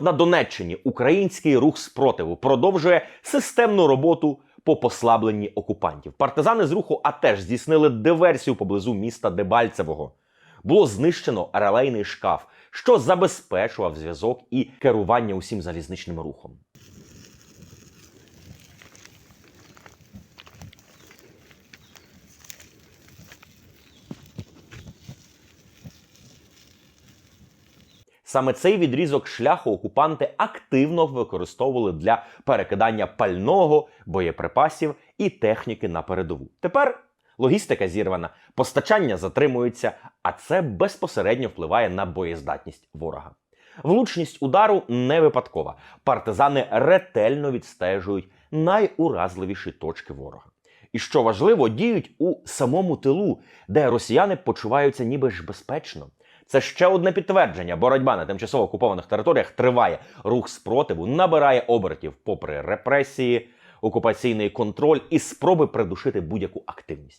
На Донеччині український рух спротиву продовжує системну роботу по послабленні окупантів. Партизани з руху АТЕШ здійснили диверсію поблизу міста Дебальцевого. Було знищено релейний шкаф, що забезпечував зв'язок і керування усім залізничним рухом. Саме цей відрізок шляху окупанти активно використовували для перекидання пального, боєприпасів і техніки на передову. Тепер логістика зірвана, постачання затримується, а це безпосередньо впливає на боєздатність ворога. Влучність удару не випадкова. Партизани ретельно відстежують найуразливіші точки ворога. І що важливо, діють у самому тилу, де росіяни почуваються ніби ж безпечно. Це ще одне підтвердження. Боротьба на тимчасово окупованих територіях триває. Рух спротиву набирає обертів, попри репресії, окупаційний контроль і спроби придушити будь-яку активність.